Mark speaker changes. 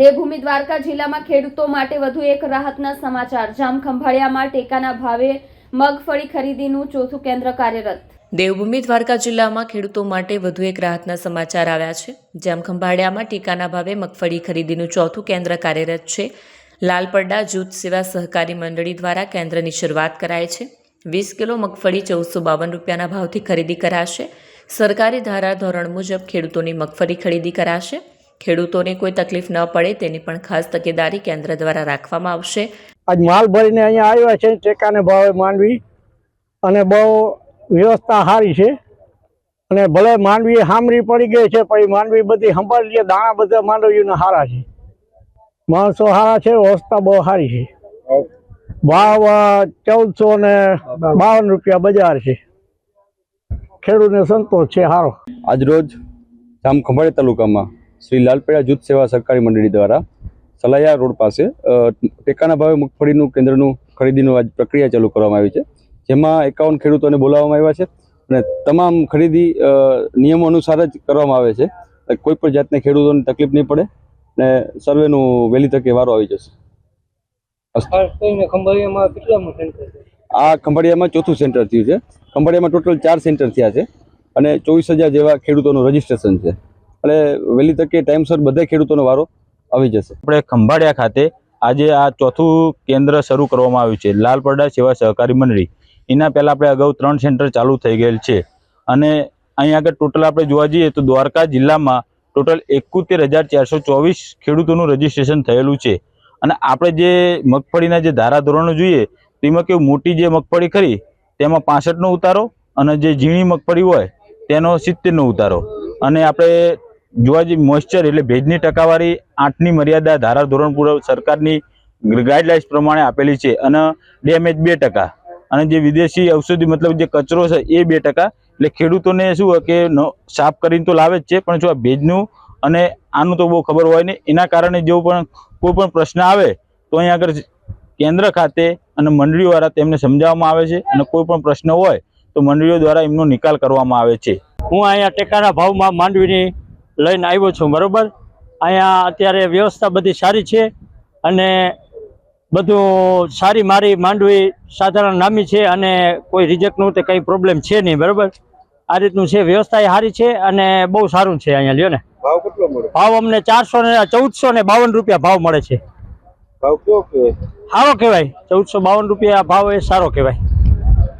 Speaker 1: દેવભૂમિ દ્વારકા જિલ્લામાં ખેડૂતો માટે વધુ એક રાહતના સમાચાર. જામખંભાળિયામાં ટેકાના ભાવે મગફળી ખરીદીનું ચોથું કેન્દ્ર કાર્યરત. દેવભૂમિ દ્વારકા જિલ્લામાં ખેડૂતો માટે વધુ એક રાહતના સમાચાર આવ્યા છે. જામખંભાળિયામાં ટેકાના ભાવે મગફળી ખરીદીનું ચોથું કેન્દ્ર કાર્યરત છે. લાલપરડા જૂથ સેવા સહકારી મંડળી દ્વારા કેન્દ્રની શરૂઆત કરાય છે. વીસ કિલો મગફળી ચૌદસો બાવન રૂપિયાના ભાવથી ખરીદી કરાશે. સરકારી ધારા ધોરણ મુજબ ખેડૂતોની મગફળી ખરીદી કરાશે. ખેડૂતોને કોઈ તકલીફ ન પડે તેની પણ ખાસ તકેદારી કેન્દ્ર દ્વારા રાખવામાં આવશે.
Speaker 2: આજ માલ ભરીને અહીંયા આવ્યા છે ટેકાને ભાવે માંડવી. અને બહુ વ્યવસ્થા સારી છે. અને ભલે માંડવી હામરી પડી ગઈ છે પછી માંડવી બધી સંભાળી લે દાણા બધા માંડવીઓને સારા છે. માણસો સારા છે વ્યવસ્થા બહુ સારી છે. ભાવ ચૌદસો ને બાવન રૂપિયા બજાર છે. ખેડૂતને સંતોષ છે સારો
Speaker 3: આજરોજ જામ ખંભાળિયા તાલુકામાં શ્રી લાલપેડા જૂથ સેવા સહકારી મંડળી દ્વારા સલાયા રોડ પાસે ટેકાના ભાવે મગફળીનું કેન્દ્રનું ખરીદીનું આજ પ્રક્રિયા ચાલુ કરવામાં આવી છે. જેમાં એકાવન ખેડૂતોને બોલાવવામાં આવ્યા છે અને તમામ ખરીદી નિયમો અનુસાર જ કરવામાં આવે છે. કોઈ પણ જાતને ખેડૂતોને તકલીફ નહીં પડે અને સર્વેનું વહેલી તકે વારો આવી જશે. આ ખંભાળિયામાં ચોથું સેન્ટર થયું છે. ખંભાળિયામાં ટોટલ ચાર સેન્ટર થયા છે અને ચોવીસ હજાર જેવા ખેડૂતોનું રજીસ્ટ્રેશન છે. એટલે વહેલી તકે ટાઈમસર બધા ખેડૂતોનો વારો આવી જશે.
Speaker 4: આપણે ખંભાળિયા ખાતે આજે આ ચોથું કેન્દ્ર શરૂ કરવામાં આવ્યું છે. લાલપરડા સેવા સહકારી મંડળી. એના પહેલાં આપણે અગાઉ ત્રણ સેન્ટર ચાલુ થઈ ગયેલ છે. અને અહીં આગળ ટોટલ આપણે જોવા જઈએ તો દ્વારકા જિલ્લામાં ટોટલ એકોતેર હજાર ચારસો ચોવીસ ખેડૂતોનું રજીસ્ટ્રેશન થયેલું છે. અને આપણે જે મગફળીના જે ધારાધોરણો જોઈએ તેમાં કેવું મોટી જે મગફળી ખરી, તેમાં પાસઠનો ઉતારો અને જે ઝીણી મગફળી હોય, તેનો સિત્તેરનો ઉતારો. અને આપણે જોવા જઈએ મોઇશ્ચર એટલે ભેજની ટકાવારી આઠની મર્યાદા ધારા ધોરણ પૂર્વ સરકારની ગાઈડલાઇન્સ પ્રમાણે આપેલી છે અને ડેમેજ બે ટકા. અને જે વિદેશી ઔષધિ મતલબ જે કચરો છે એ બે ટકા. એટલે ખેડૂતોને શું કે ન, સાફ કરીને તો લાવે જ છે, પણ જો આ ભેજનું અને આનું તો બહુ ખબર હોય નહીં. એના કારણે જો પણ કોઈ પણ પ્રશ્ન આવે, તો અહીં આગળ કેન્દ્ર ખાતે અને મંડળીઓ દ્વારા તેમને સમજાવવામાં આવે છે. અને કોઈ પણ પ્રશ્ન હોય, તો મંડળીઓ દ્વારા એમનો નિકાલ કરવામાં આવે છે.
Speaker 5: હું અહીંયા ટેકાના ભાવમાં માંડવીની લઈને આવ્યો છું બરોબર? અહીંયા અત્યારે વ્યવસ્થા બધી સારી છે અને બધું સારી મારી માંડવી સાધારણ નામી છે અને કોઈ રિજેક્ટનું તે કંઈ પ્રોબ્લેમ છે નહીં બરોબર? આ રીતનું છે વ્યવસ્થા એ સારી છે અને બહુ સારું છે અહીંયા લ્યો ને.
Speaker 3: ભાવ કેટલો મળે?
Speaker 5: ભાવ અમને ચારસો ને ચૌદસો ને બાવન રૂપિયા ભાવ મળે છે.
Speaker 3: ભાવ કયો કહેવાય?
Speaker 5: સારો કહેવાય ચૌદસો બાવન રૂપિયા ભાવ એ સારો કહેવાય.